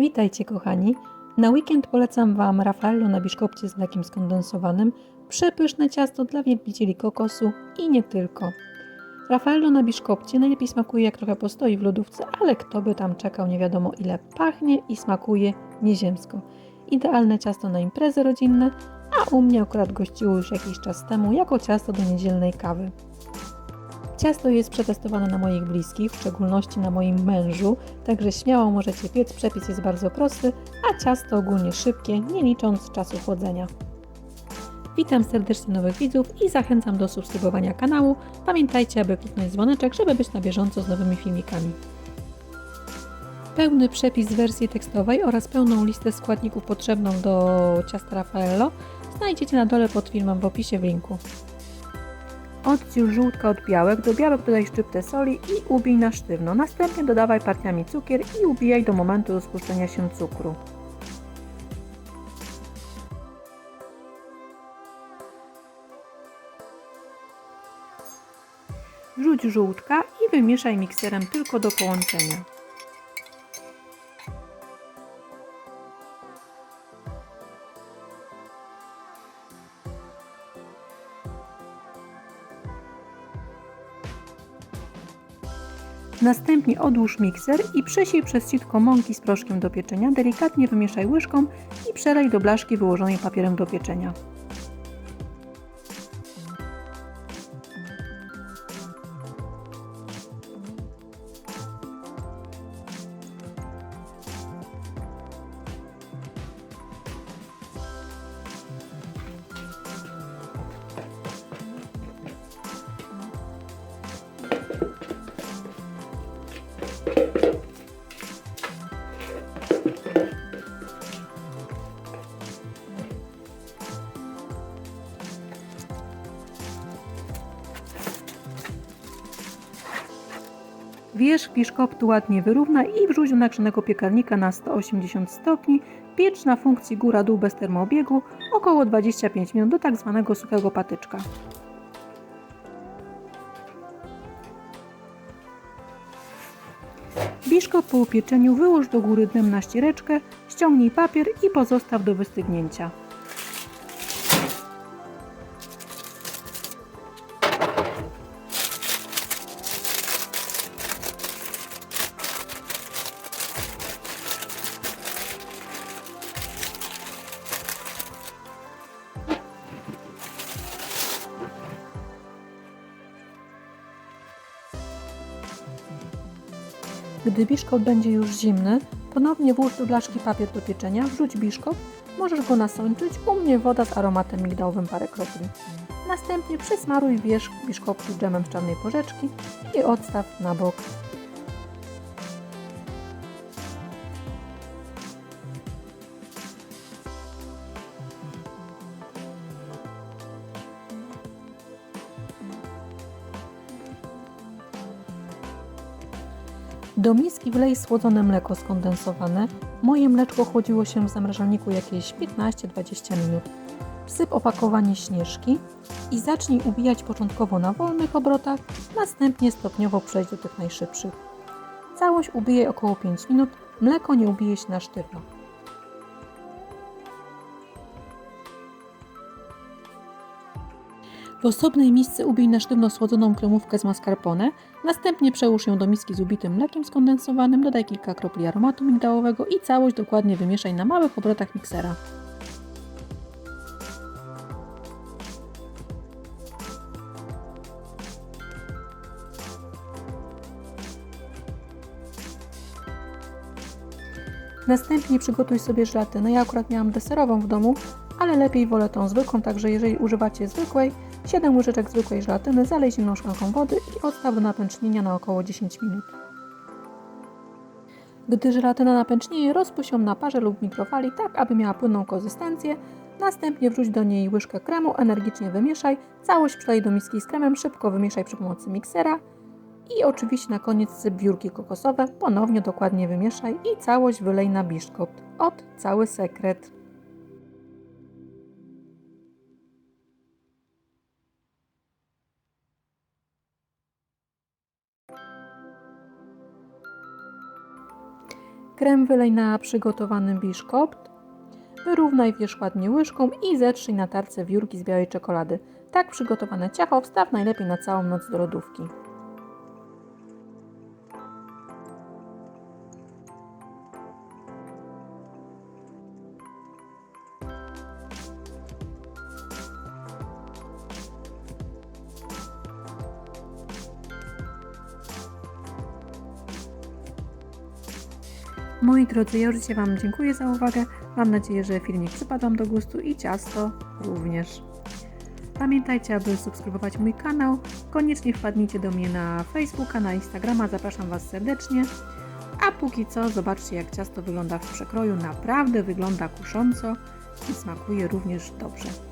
Witajcie kochani. Na weekend polecam Wam Raffaello na biszkopcie z mlekiem skondensowanym. Przepyszne ciasto dla wielbicieli kokosu i nie tylko. Raffaello na biszkopcie najlepiej smakuje jak trochę postoi w lodówce, ale kto by tam czekał nie wiadomo ile. Pachnie i smakuje nieziemsko. Idealne ciasto na imprezy rodzinne, a u mnie akurat gościło już jakiś czas temu jako ciasto do niedzielnej kawy. Ciasto jest przetestowane na moich bliskich, w szczególności na moim mężu, także śmiało możecie piec. Przepis jest bardzo prosty, a ciasto ogólnie szybkie, nie licząc czasu chłodzenia. Witam serdecznie nowych widzów i zachęcam do subskrybowania kanału. Pamiętajcie, aby kliknąć dzwoneczek, żeby być na bieżąco z nowymi filmikami. Pełny przepis wersji tekstowej oraz pełną listę składników potrzebną do ciasta Raffaello znajdziecie na dole pod filmem w opisie w linku. Oddziel żółtka od białek, do białek dodaj szczyptę soli i ubij na sztywno. Następnie dodawaj partiami cukier i ubijaj do momentu rozpuszczenia się cukru. Wrzuć żółtka i wymieszaj mikserem tylko do połączenia. Następnie odłóż mikser i przesiej przez sitko mąki z proszkiem do pieczenia. Delikatnie wymieszaj łyżką i przelej do blaszki wyłożonej papierem do pieczenia. Wierzch biszkoptu ładnie wyrównaj i wrzuć do nagrzanego piekarnika na 180 stopni. Piecz na funkcji góra-dół bez termoobiegu około 25 minut do tak zwanego suchego patyczka. Biszkop po upieczeniu wyłóż do góry dnem na ściereczkę, ściągnij papier i pozostaw do wystygnięcia. Gdy biszkopt będzie już zimny, ponownie włóż do blaszki papier do pieczenia, wrzuć biszkopt, możesz go nasączyć, u mnie woda z aromatem migdałowym parę kropli. Następnie przysmaruj wierzch biszkoptu dżemem z czarnej porzeczki i odstaw na bok. Do miski wlej słodzone mleko skondensowane. Moje mleczko chłodziło się w zamrażalniku jakieś 15-20 minut. Wsyp opakowanie śnieżki i zacznij ubijać początkowo na wolnych obrotach, następnie stopniowo przejść do tych najszybszych. Całość ubijaj około 5 minut, mleko nie ubije się na sztywno. W osobnej misce ubij na sztywno słodzoną kremówkę z mascarpone, następnie przełóż ją do miski z ubitym mlekiem skondensowanym, dodaj kilka kropli aromatu migdałowego i całość dokładnie wymieszaj na małych obrotach miksera. Następnie przygotuj sobie żelatynę. Ja akurat miałam deserową w domu, ale lepiej wolę tą zwykłą, także jeżeli używacie zwykłej, 7 łyżeczek zwykłej żelatyny zalej zimną szklanką wody i odstaw do napęcznienia na około 10 minut. Gdy żelatyna napęcznieje, rozpuść ją na parze lub mikrofali tak, aby miała płynną konsystencję. Następnie wrzuć do niej łyżkę kremu, energicznie wymieszaj, całość przelej do miski z kremem, szybko wymieszaj przy pomocy miksera i oczywiście na koniec syp biurki kokosowe, ponownie dokładnie wymieszaj i całość wylej na biszkopt. Ot, cały sekret. Krem wylej na przygotowany biszkopt. Wyrównaj wierzch ładnie łyżką i zetrzyj na tarce wiórki z białej czekolady. Tak przygotowane ciacho wstaw najlepiej na całą noc do lodówki. Moi drodzy, ja już Wam dziękuję za uwagę. Mam nadzieję, że filmik przypadł do gustu i ciasto również. Pamiętajcie, aby subskrybować mój kanał. Koniecznie wpadnijcie do mnie na Facebooka, na Instagrama. Zapraszam Was serdecznie. A póki co, zobaczcie jak ciasto wygląda w przekroju. Naprawdę wygląda kusząco i smakuje również dobrze.